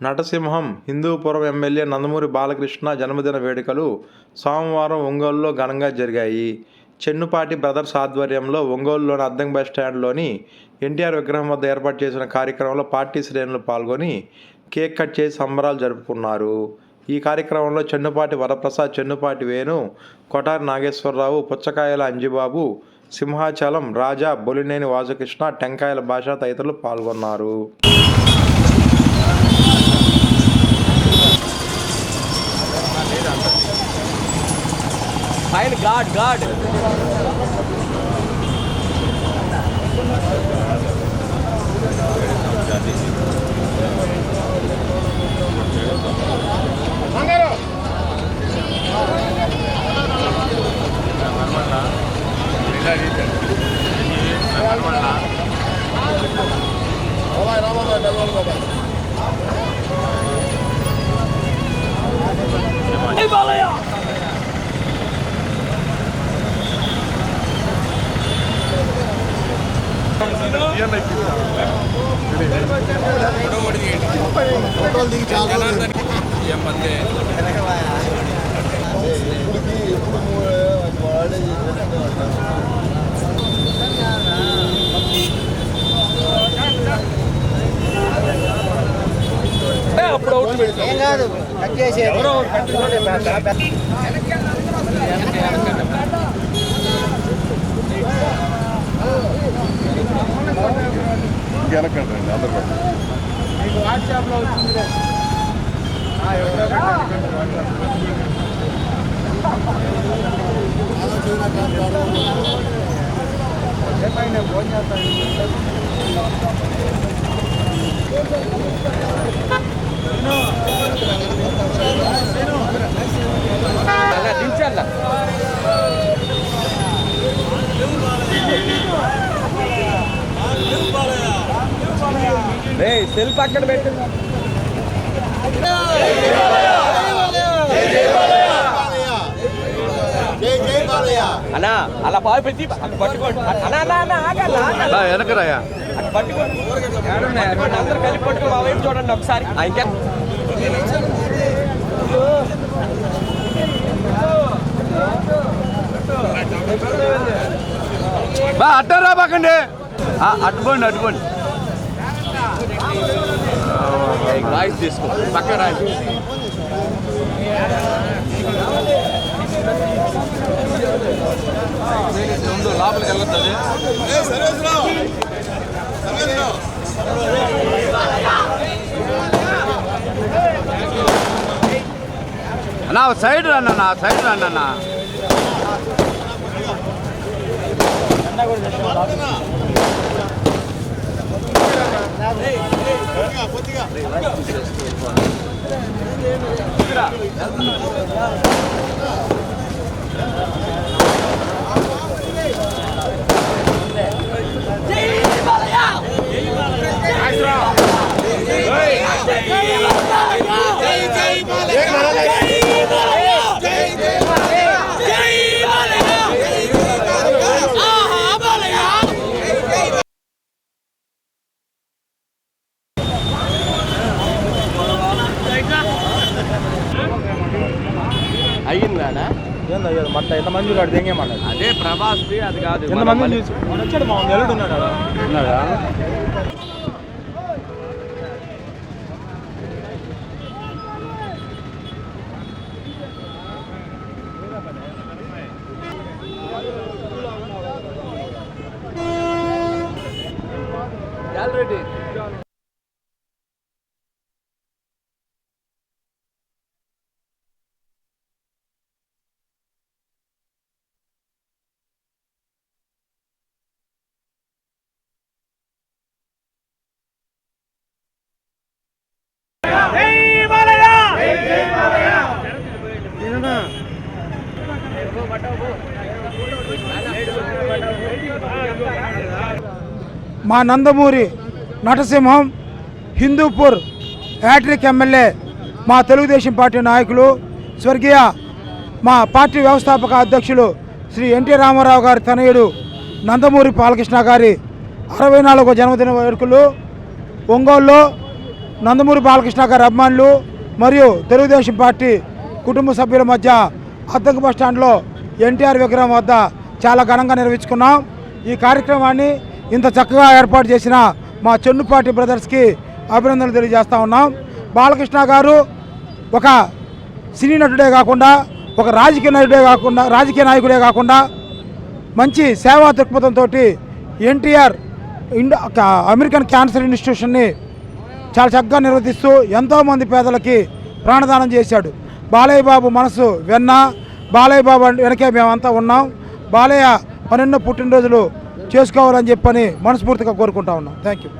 నటసింహం Hindupuram MLA Nandamuri Balakrishna జన్మదిన వేడుకలు సోమవారం ఒంగోలులో ఘనంగా జరిగాయి. చెన్నుపాటి బ్రదర్స్ ఆధ్వర్యంలో ఒంగోలులోని అద్దం బస్ స్టాండ్లోని ఎన్టీఆర్ విగ్రహం వద్ద ఏర్పాటు చేసిన కార్యక్రమంలో పార్టీ శ్రేణులు పాల్గొని కేక్ కట్ చేసి సంబరాలు జరుపుకున్నారు. ఈ కార్యక్రమంలో చెన్నుపాటి వరప్రసాద్ చెన్నుపాటి వేణు కొటారి నాగేశ్వరరావు పుచ్చకాయల అంజిబాబు సింహాచలం రాజా బొలినేని వాసుకృష్ణ టెంకాయల భాష తదితరులు పాల్గొన్నారు. File guard guard పైన గాడ్ గాడ్ అప్పుడు అవుట్ ఏం కాదు కట్ వెనకండి అందరు వాట్సాప్లో వచ్చింది ఫోన్ చేస్తాను రే సెల్ఫ్ అక్కడ పెట్టు. అన్నా అలా పాలు పెట్టి పట్టుకోండి. అన్నా అన్నా అన్నా ఆగన్నా వెనకరాయా పట్టుకోండి? అందరూ కలిపి పట్టుకో మా వైపు చూడండి ఒకసారి. ఇంకా? బా అట్టరా బాకండి అట్టుకోండి అట్టుకోండి వాయిస్ తీసుకో పక్కన ముందు లోపలికి వెళ్ళొద్దు అన్నా సైడ్ రండి సైడ్ రండి అన్న ఏందో ఏదో మట్ట ఎంతమంది కాదు దెంగేమన్నాడు అదే ప్రభాస్ది అది కాదు. ఎంతమంది చూసి వాడు వచ్చాడు మా ఎల్లుడు ఉన్నాడు? ఉన్నాడా? ఆల్రెడీ మా నందమూరి నటసింహం హిందూపూర్ హ్యాట్రిక్ ఎమ్మెల్యే మా తెలుగుదేశం పార్టీ నాయకులు స్వర్గీయ మా పార్టీ వ్యవస్థాపక అధ్యక్షులు శ్రీ ఎన్టీ రామారావు గారి తనయుడు నందమూరి బాలకృష్ణ గారి అరవై నాలుగో జన్మదిన వేడుకలు ఒంగోలులో నందమూరి బాలకృష్ణ గారి అభిమానులు మరియు తెలుగుదేశం పార్టీ కుటుంబ సభ్యుల మధ్య అద్దెకు బస్ స్టాండ్లో ఎన్టీఆర్ విగ్రహం వద్ద చాలా ఘనంగా నిర్వహించుకున్నాం. ఈ కార్యక్రమాన్ని ఇంత చక్కగా ఏర్పాటు చేసిన మా చెన్నుపాటి బ్రదర్స్కి అభినందనలు తెలియజేస్తూ ఉన్నాం. బాలకృష్ణ గారు ఒక సినీ నటుడే కాకుండా ఒక రాజకీయ నటుడే కాకుండా రాజకీయ నాయకుడే కాకుండా మంచి సేవా దృక్పథంతో ఎన్టీఆర్ ఇండో అమెరికన్ క్యాన్సర్ ఇన్స్టిట్యూషన్ని చాలా చక్కగా నిర్వర్తిస్తూ ఎంతోమంది పేదలకి ప్రాణదానం చేశాడు. బాలయ్య బాబు మనసు వెన్న బాలయ్య బాబు వెనకే మేమంతా ఉన్నాం. బాలయ్య మరెన్నో పుట్టినరోజులు చేసుకోవాలని చెప్పని మనస్ఫూర్తిగా కోరుకుంటా ఉన్నాం. Thank you